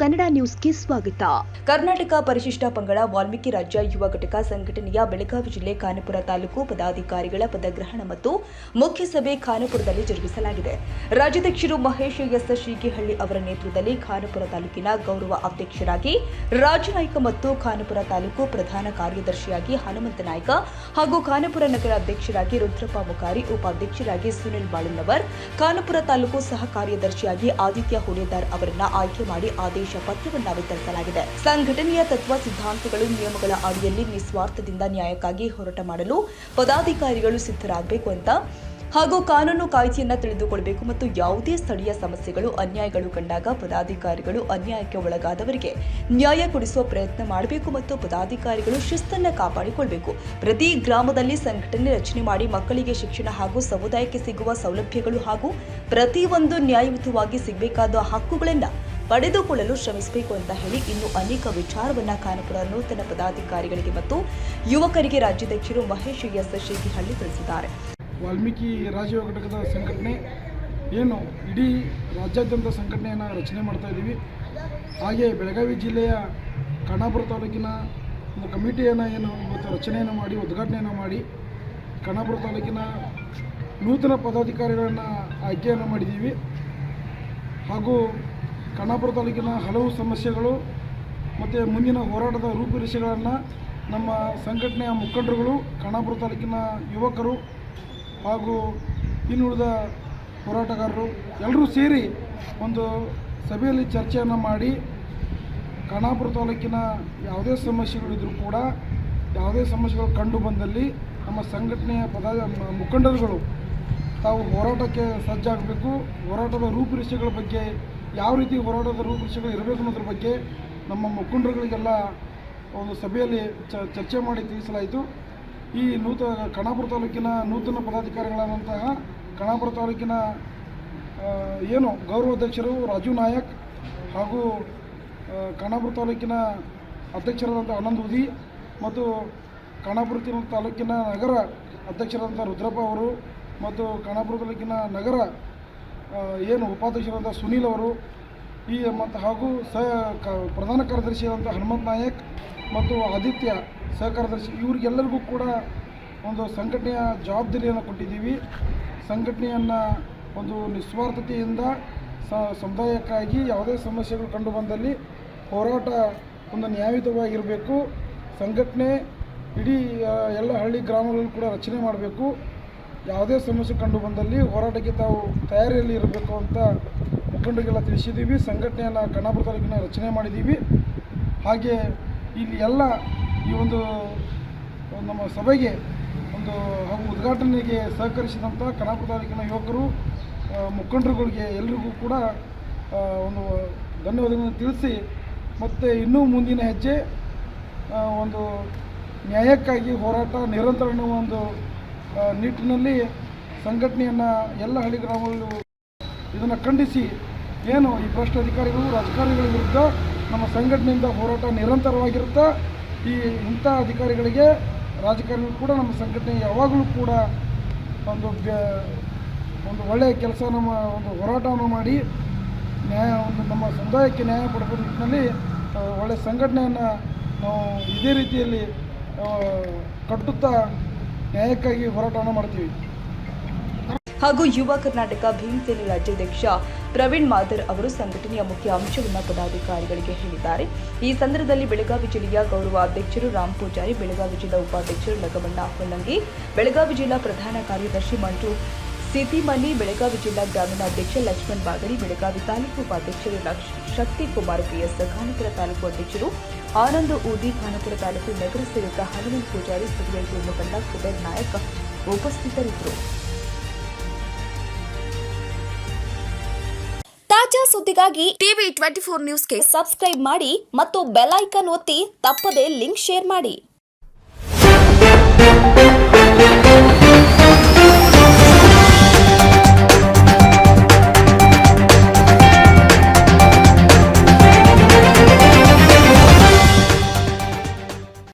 ಕನ್ನಡ ನ್ಯೂಸ್ಗೆ ಸ್ವಾಗತ. ಕರ್ನಾಟಕ ಪರಿಶಿಷ್ಟ ಪಂಗಡ ವಾಲ್ಮೀಕಿ ರಾಜ್ಯ ಯುವ ಘಟಕ ಸಂಘಟನೆಯ ಬೆಳಗಾವಿ ಜಿಲ್ಲೆ ಖಾನಪುರ ತಾಲೂಕು ಪದಾಧಿಕಾರಿಗಳ ಪದಗ್ರಹಣ ಮತ್ತು ಮುಖ್ಯ ಸಭೆ ಖಾನಪುರದಲ್ಲಿ ಜರುಗಿಸಲಾಗಿದೆ. ರಾಜ್ಯಾಧ್ಯಕ್ಷರು ಮಹೇಶ್ ಎಸ್ ಶೀಗಿಹಳ್ಳಿ ಅವರ ನೇತೃತ್ವದಲ್ಲಿ ಖಾನಪುರ ತಾಲೂಕಿನ ಗೌರವ ಅಧ್ಯಕ್ಷರಾಗಿ ರಾಜನಾಯ್ಕ ಮತ್ತು ಖಾನಪುರ ತಾಲೂಕು ಪ್ರಧಾನ ಕಾರ್ಯದರ್ಶಿಯಾಗಿ ಹನುಮಂತ ನಾಯ್ಕ ಹಾಗೂ ಖಾನಪುರ ನಗರ ಅಧ್ಯಕ್ಷರಾಗಿ ರುದ್ರಪ್ಪ ಮುಖಾರಿ, ಉಪಾಧ್ಯಕ್ಷರಾಗಿ ಸುನಿಲ್ ಬಾಳುನವರ್, ಖಾನಪುರ ತಾಲೂಕು ಸಹ ಕಾರ್ಯದರ್ಶಿಯಾಗಿ ಆದಿತ್ಯ ಹುಡೇದಾರ್ ಅವರನ್ನ ಆಯ್ಕೆ ಮಾಡಿ ಆದೇಶ ಪತ್ರವನ್ನ ವಿತರಿಸಲಾಗಿದೆ ಸಂಘಟನೆಯ ತತ್ವ ಸಿದ್ಧಾಂತಗಳು, ನಿಯಮಗಳ ಅಡಿಯಲ್ಲಿ ನಿಸ್ವಾರ್ಥದಿಂದ ನ್ಯಾಯಕ್ಕಾಗಿ ಹೋರಾಟ ಮಾಡಲು ಪದಾಧಿಕಾರಿಗಳು ಸಿದ್ಧರಾಗಬೇಕು ಅಂತ ಹಾಗೂ ಕಾನೂನು ಕಾಯ್ದೆಯನ್ನ ತಿಳಿದುಕೊಳ್ಳಬೇಕು ಮತ್ತು ಯಾವುದೇ ಸ್ಥಳೀಯ ಸಮಸ್ಯೆಗಳು, ಅನ್ಯಾಯಗಳು ಕಂಡಾಗ ಪದಾಧಿಕಾರಿಗಳು ಅನ್ಯಾಯಕ್ಕೆ ಒಳಗಾದವರಿಗೆ ನ್ಯಾಯ ಕೊಡಿಸುವ ಪ್ರಯತ್ನ ಮಾಡಬೇಕು ಮತ್ತು ಪದಾಧಿಕಾರಿಗಳು ಶಿಸ್ತನ್ನು ಕಾಪಾಡಿಕೊಳ್ಬೇಕು. ಪ್ರತಿ ಗ್ರಾಮದಲ್ಲಿ ಸಂಘಟನೆ ರಚನೆ ಮಾಡಿ ಮಕ್ಕಳಿಗೆ ಶಿಕ್ಷಣ ಹಾಗೂ ಸಮುದಾಯಕ್ಕೆ ಸಿಗುವ ಸೌಲಭ್ಯಗಳು ಹಾಗೂ ಪ್ರತಿಯೊಂದು ನ್ಯಾಯಯುತವಾಗಿ ಸಿಗಬೇಕಾದ ಹಕ್ಕುಗಳನ್ನ ಪಡೆದುಕೊಳ್ಳಲು ಶ್ರಮಿಸಬೇಕು ಅಂತ ಹೇಳಿ ಇನ್ನು ಅನೇಕ ವಿಚಾರವನ್ನ ಖಾನಪುರ ನೂತನ ಪದಾಧಿಕಾರಿಗಳಿಗೆ ಮತ್ತು ಯುವಕರಿಗೆ ರಾಜ್ಯಾಧ್ಯಕ್ಷರು ಮಹೇಶ್ ಎಸ್ ಶೇಗಿಹಳ್ಳಿ ತಿಳಿಸಿದ್ದಾರೆ. ವಾಲ್ಮೀಕಿ ರಾಜ್ಯ ಘಟಕದ ಸಂಘಟನೆ ಏನು? ಇಡೀ ರಾಜ್ಯಾದ್ಯಂತ ಸಂಘಟನೆಯನ್ನು ರಚನೆ ಮಾಡ್ತಾ ಇದ್ದೀವಿ ಹಾಗೆ ಬೆಳಗಾವಿ ಜಿಲ್ಲೆಯ ಖಾನಾಪುರ ತಾಲೂಕಿನ ಒಂದು ಕಮಿಟಿಯನ್ನು ಏನು ಇವತ್ತು ರಚನೆಯನ್ನು ಮಾಡಿ, ಉದ್ಘಾಟನೆಯನ್ನು ಮಾಡಿ, ಖಾನಾಪುರ ತಾಲೂಕಿನ ನೂತನ ಪದಾಧಿಕಾರಿಗಳನ್ನು ಆಯ್ಕೆಯನ್ನು ಮಾಡಿದ್ದೀವಿ ಹಾಗೂ ಖಾನಾಪುರ ತಾಲೂಕಿನ ಹಲವು ಸಮಸ್ಯೆಗಳು ಮತ್ತು ಮುಂದಿನ ಹೋರಾಟದ ರೂಪುರೇಷೆಗಳನ್ನು ನಮ್ಮ ಸಂಘಟನೆಯ ಮುಖಂಡರುಗಳು ಖಾನಾಪುರ ತಾಲೂಕಿನ ಯುವಕರು ಹಾಗೂ ಇನ್ನುಳಿದ ಹೋರಾಟಗಾರರು ಎಲ್ಲರೂ ಸೇರಿ ಒಂದು ಸಭೆಯಲ್ಲಿ ಚರ್ಚೆಯನ್ನು ಮಾಡಿ ಖಾನಾಪುರ ತಾಲೂಕಿನ ಯಾವುದೇ ಸಮಸ್ಯೆಗಳಿದ್ರೂ ಕೂಡ, ಯಾವುದೇ ಸಮಸ್ಯೆಗಳು ಕಂಡು ಬಂದಲ್ಲಿ ನಮ್ಮ ಸಂಘಟನೆಯ ಪದ ಮುಖಂಡರುಗಳು ತಾವು ಹೋರಾಟಕ್ಕೆ ಸಜ್ಜಾಗಬೇಕು. ಹೋರಾಟದ ರೂಪುರೇಷೆಗಳ ಬಗ್ಗೆ ಯಾವ ರೀತಿ ಹೋರಾಟದ ರೂಪುರೇಷೆಗಳು ಇರಬೇಕು ಅನ್ನೋದ್ರ ಬಗ್ಗೆ ನಮ್ಮ ಮುಖಂಡರುಗಳಿಗೆಲ್ಲ ಒಂದು ಸಭೆಯಲ್ಲಿ ಚರ್ಚೆ ಮಾಡಿ ತಿಳಿಸಲಾಯಿತು. ಈ ನೂತನ ಕಣಾಪುರ ತಾಲೂಕಿನ ನೂತನ ಪದಾಧಿಕಾರಿಗಳಾದಂತಹ ಕಣಾಪುರ ತಾಲೂಕಿನ ಏನು ಗೌರವಾಧ್ಯಕ್ಷರು ರಾಜು ನಾಯಕ್ ಹಾಗೂ ಕಣಾಪುರ ತಾಲೂಕಿನ ಅಧ್ಯಕ್ಷರಾದಂಥ ಆನಂದ್ ಉದಿ ಮತ್ತು ಕಣಾಪುರ ತಾಲೂಕಿನ ನಗರ ಅಧ್ಯಕ್ಷರಾದಂಥ ರುದ್ರಪ್ಪ ಅವರು ಮತ್ತು ಕಣಾಪುರ ತಾಲೂಕಿನ ನಗರ ಏನು ಉಪಾಧ್ಯಕ್ಷರಾದ ಸುನೀಲ್ ಅವರು ಈ ಮತ್ತು ಹಾಗೂ ಸ ಪ್ರಧಾನ ಕಾರ್ಯದರ್ಶಿಯಾದಂಥ ಹನುಮಂತ್ ನಾಯಕ್ ಮತ್ತು ಆದಿತ್ಯ ಸಹ ಕಾರ್ಯದರ್ಶಿ ಇವ್ರಿಗೆಲ್ಲರಿಗೂ ಕೂಡ ಒಂದು ಸಂಘಟನೆಯ ಜವಾಬ್ದಾರಿಯನ್ನು ಕೊಟ್ಟಿದ್ದೀವಿ. ಸಂಘಟನೆಯನ್ನು ಒಂದು ನಿಸ್ವಾರ್ಥತೆಯಿಂದ ಸಮುದಾಯಕ್ಕಾಗಿ ಯಾವುದೇ ಸಮಸ್ಯೆಗಳು ಕಂಡು ಬಂದಲ್ಲಿ ಹೋರಾಟ ಒಂದು ನ್ಯಾಯಯುತವಾಗಿರಬೇಕು. ಸಂಘಟನೆ ಇಡೀ ಎಲ್ಲ ಹಳ್ಳಿ ಗ್ರಾಮಗಳಲ್ಲೂ ಕೂಡ ರಚನೆ ಮಾಡಬೇಕು. ಯಾವುದೇ ಸಮಸ್ಯೆ ಕಂಡು ಬಂದಲ್ಲಿ ಹೋರಾಟಕ್ಕೆ ತಾವು ತಯಾರಿಯಲ್ಲಿ ಇರಬೇಕು ಅಂತ ಮುಖಂಡರಿಗೆಲ್ಲ ತಿಳಿಸಿದ್ದೀವಿ. ಸಂಘಟನೆಯನ್ನು ಕಣ್ಣಾಪುರ ತಾಲೂಕಿನ ರಚನೆ ಮಾಡಿದ್ದೀವಿ. ಹಾಗೆ ಇಲ್ಲಿ ಎಲ್ಲ ಈ ಒಂದು, ನಮ್ಮ ಸಭೆಗೆ ಒಂದು ಹಾಗೂ ಉದ್ಘಾಟನೆಗೆ ಸಹಕರಿಸಿದಂಥ ಕನಾಪುರ ತಾಲೂಕಿನ ಯುವಕರು ಮುಖಂಡರುಗಳಿಗೆ ಎಲ್ರಿಗೂ ಕೂಡ ಒಂದು ಧನ್ಯವಾದಗಳನ್ನು ತಿಳಿಸಿ, ಮತ್ತು ಇನ್ನೂ ಮುಂದಿನ ಹೆಜ್ಜೆ ಒಂದು ನ್ಯಾಯಕ್ಕಾಗಿ ಹೋರಾಟ ನಿರಂತರ ಒಂದು ನಿಟ್ಟಿನಲ್ಲಿ ಸಂಘಟನೆಯನ್ನು ಎಲ್ಲ ಹಳ್ಳಿ ಗ್ರಾಮಗಳು ಇದನ್ನು ಖಂಡಿಸಿ ಏನು ಈ ಭ್ರಷ್ಟ ಅಧಿಕಾರಿಗಳು, ರಾಜಕಾರಣಿಗಳ ವಿರುದ್ಧ ನಮ್ಮ ಸಂಘಟನೆಯಿಂದ ಹೋರಾಟ ನಿರಂತರವಾಗಿರುತ್ತಾ. ಈ ಇಂಥ ಅಧಿಕಾರಿಗಳಿಗೆ ರಾಜಕಾರಣಿಗಳು ಕೂಡ ನಮ್ಮ ಸಂಘಟನೆ ಯಾವಾಗಲೂ ಕೂಡ ಒಂದು ಒಂದು ಒಳ್ಳೆಯ ಕೆಲಸ ನಮ್ಮ ಒಂದು ಹೋರಾಟವನ್ನು ಮಾಡಿ ನ್ಯಾಯ, ಒಂದು ನಮ್ಮ ಸಮುದಾಯಕ್ಕೆ ನ್ಯಾಯ ಕೊಡಬೇಕು ನಿಟ್ಟಿನಲ್ಲಿ ಒಳ್ಳೆಯ ಸಂಘಟನೆಯನ್ನು ನಾವು ಇದೇ ರೀತಿಯಲ್ಲಿ ಕಟ್ಟುತ್ತಾ ನ್ಯಾಯಕ್ಕಾಗಿ ಹೋರಾಟವನ್ನು ಮಾಡ್ತೀವಿ. ಹಾಗೂ ಯುವ ಕರ್ನಾಟಕ ಭೀಮಸೇನೆ ರಾಜ್ಯಾಧ್ಯಕ್ಷ ಪ್ರವೀಣ್ ಮಾದರ್ ಅವರು ಸಂಘಟನೆಯ ಮುಖ್ಯ ಅಂಶವನ್ನು ಪದಾಧಿಕಾರಿಗಳಿಗೆ ಹೇಳಿದ್ದಾರೆ. ಈ ಸಂದರ್ಭದಲ್ಲಿ ಬೆಳಗಾವಿ ಜಿಲ್ಲೆಯ ಗೌರವ ಅಧ್ಯಕ್ಷರು ರಾಮ್ ಪೂಜಾರಿ, ಬೆಳಗಾವಿ ಜಿಲ್ಲಾ ಉಪಾಧ್ಯಕ್ಷರು ಲಗಮಣ್ಣ ಹೊನ್ನಂಗಿ, ಬೆಳಗಾವಿ ಜಿಲ್ಲಾ ಪ್ರಧಾನ ಕಾರ್ಯದರ್ಶಿ ಮಂಜು ಸಿತಿಮನಿ ಬೆಳಗಾವಿ ಜಿಲ್ಲಾ ಗ್ರಾಮೀಣಾಧ್ಯಕ್ಷ ಲಕ್ಷ್ಮಣ್ ಬಾಗಡಿ ಬೆಳಗಾವಿ ತಾಲೂಕು ಉಪಾಧ್ಯಕ್ಷರು ಲಕ್ಷ್ ಶಕ್ತಿ ಕುಮಾರ್ ಪಿಎಸ್ ಖಾನಪುರ ತಾಲೂಕು ಅಧ್ಯಕ್ಷರು ಆನಂದ್ ಊದಿ ಖಾನಪುರ ತಾಲೂಕು ನಗರ ಸೇವಕ ಹನುಮಂತ್ ಪೂಜಾರಿ ಸುಡಿಯಲ್ಪುರ ಮುಖಂಡ ಕುಬೇರ್ ನಾಯಕ್ ಉಪಸ್ಥಿತರಿದ್ದರು. ತಾಜಾ ಸುದ್ದಿಗಾಗಿ ಟಿವಿ ಟ್ವೆಂಟಿ ಫೋರ್ ನ್ಯೂಸ್ಗೆ ಸಬ್ಸ್ಕ್ರೈಬ್ ಮಾಡಿ ಮತ್ತು ಬೆಲ್ ಐಕನ್ ಒತ್ತಿ ತಪ್ಪದೇ ಲಿಂಕ್ ಶೇರ್ ಮಾಡಿ.